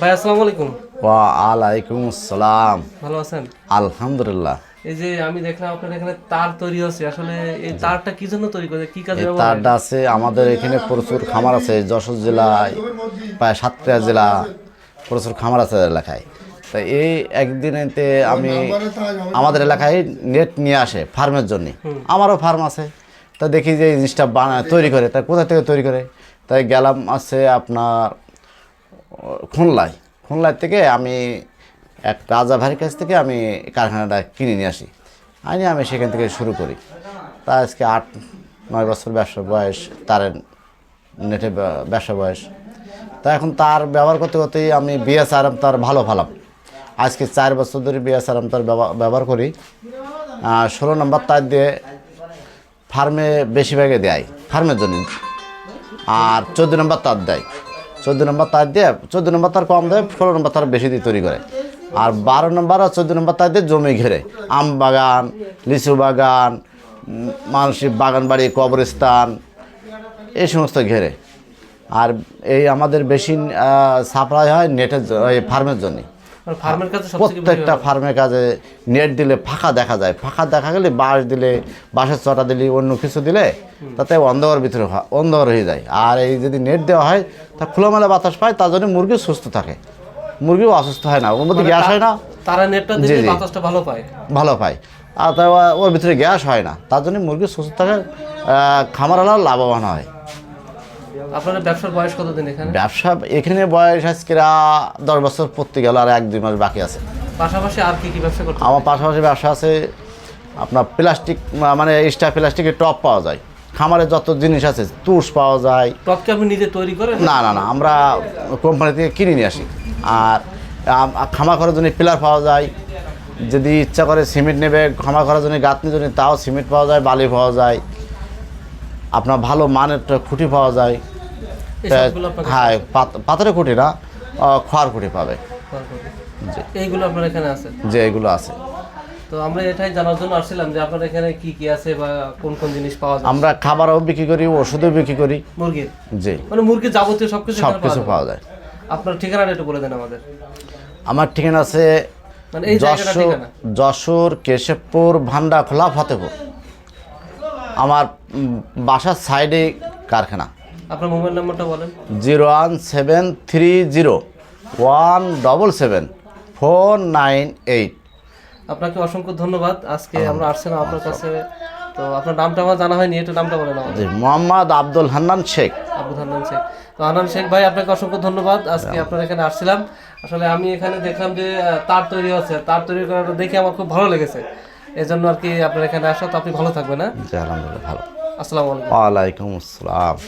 ভাই আসসালামু আলাইকুম। ওয়ালাইকুম আসসালাম। ভালো আছেন? আলহামদুলিল্লাহ। এই যে আমি দেখলাম আপনার এখানে তার তৈরি হচ্ছে। আসলে এই তারটা কি জন্য তৈরি করে? কি কাজে ব্যবহার তারটা আছে আমাদের এখানে প্রচুর খামার আছে যশোর জেলায় প্রায় সাতক্ষীরা জেলা প্রচুর খামার আছে এলাকায়। তা এই একদিনেতে আমি আমাদের এলাকায় নেট নিয়ে আসে ফার্মের জন্য। আমারও ফার্ম আছে। তা দেখি যে এই জিনিসটা বানায় তৈরি করে। তা কোথা থেকে তৈরি করে? তাই গেলাম আছে আপনার খুলনায় খুলনার থেকে আমি এক রাজা ভাইয়ের কাছ থেকে আমি কারখানাটা কিনে নিয়ে আসি। আনি আমি সেখান থেকে শুরু করি। তা আজকে আট, নয় বছর ব্যবসা বয়স তার নেটে ব্য- ব্যবসা বয়স। তা এখন তার ব্যবহার করতে করতেই আমি বিএসআরএম তার ভালো ফালাম। আজকে চার বছর ধরে বিএস আরাম তার ব্যবহার করি। ষোলো নম্বর তার দিয়ে ফার্মে বেশিরভাগে দেয়, ফার্মের জন্য। আর চোদ্দ নম্বর তার দেয়। চোদ্দ নম্বর তার দিয়ে, চোদ্দ নম্বর তার কম দেয়, ষোলো নম্বর তার বেশি দিয়ে তৈরি করে। আর বারো নম্বর আর চোদ্দ নম্বর তার দিয়ে জমি ঘেরে। আম বাগান, লিচু বাগান মানসিক বাগান বাড়ি, কবরস্থান, এই সমস্ত ঘেরে। আর এই আমাদের বেশি সাপ্লাই হয় নেটের ফার্মের জন্যে। কাছে প্রত্যেকটা ফার্মের কাজে নেট দিলে ফাঁকা দেখা যায়। ফাঁকা দেখা গেলে বাঁশ দিলে বাঁশের চটা দিলে অন্য কিছু দিলে তাতে অন্ধকার ভিতরে অন্ধকার হয়ে যায়। আর এই যদি নেট দেওয়া হয় তা খোলামেলা বাতাস পায় তার জন্য মুরগি সুস্থ থাকে। মুরগিও অসুস্থ হয় না ওর মধ্যে গ্যাস হয় না। তারা নেটটা দিলে বাতাসটা ভালো পায়। ভালো পায়। আর ওর ভিতরে গ্যাস হয় না তার জন্য মুরগি সুস্থ থাকে খামারালাও লাভবান হয়। আপনার ব্যবসার বয়স কতদিন এখানে? ব্যবসা এখানে বয়স আজকে দশ বছর পড়তে গেল আর এক দুই মাস বাকি আছে। পাশাপাশি আর কি কি ব্যবসা করতে আমার পাশাপাশি ব্যবসা আছে আপনার প্লাস্টিক মানে এক্সট্রা প্লাস্টিকের টপ পাওয়া যায়। খামারে যত জিনিস আছে তুষ পাওয়া যায়। টপকে আপনি নিজে তৈরি করেন? না না না আমরা কোম্পানি থেকে কিনে নিয়ে আসি। আর খামার করার জন্য পিলার পাওয়া যায়। যদি ইচ্ছা করে সিমেন্ট নেবে খামার করার জন্য গাঁথনির জন্য তাও সিমেন্ট পাওয়া যায় বালি পাওয়া যায়। আপনার ভালো মানের খুঁটি পাওয়া যায় এই সবগুলো আপনার কাছে হ্যাঁ পাত- পাথরের খুঁটি না খোয়ার খুঁটি পাবে। এইগুলো আপনার এখানে আছে? যে এগুলো আছে। তো আমরা এটাই জানার জন্য আসছিলাম যে আপনার এখানে কি কি আছে বা কোন কোন জিনিস পাওয়া যায়? আমরা খাবারও বিক্রি করি ওষুধও বিক্রি করি। মুরগির? জি। মানে মুরগির যাবতীয় সবকিছু সব কিছু পাওয়া যায়। আপনার ঠিকানাটা একটু বলে দেন আমাদের। আমার ঠিকানা আছে মানে যশোর কেশবপুর ভান্ডাখোলা ফতেপুর। আমার বাসার সাইডে কারখানা। আপনার মোবাইল নাম্বারটা বলেন। Zero one seven three zero one double seven four nine eight. আপনাকে অসংখ্য ধন্যবাদ। আজকে আমরা আসছিলাম আপনার কাছে। তো আপনার নামটা আমার জানা হয়নি এটা নামটা বলে জি মোহাম্মদ আব্দুল হান্নান শেখ। আবু হান্নান শেখ। তো হান্নান শেখ ভাই আপনাকে অসংখ্য ধন্যবাদ। আজকে আপনার এখানে আসছিলাম। আসলে আমি এখানে দেখলাম যে তার তৈরি হচ্ছে। তার তৈরি করাটা দেখে আমার খুব ভালো লেগেছে। এই জন্য আর কি আপনার এখানে আসা। তো আপনি ভালো থাকবেন হ্যাঁ? আলহামদুলিল্লাহ ভালো। আসসালামু আলাইকুম। ওয়ালাইকুম আসসালাম।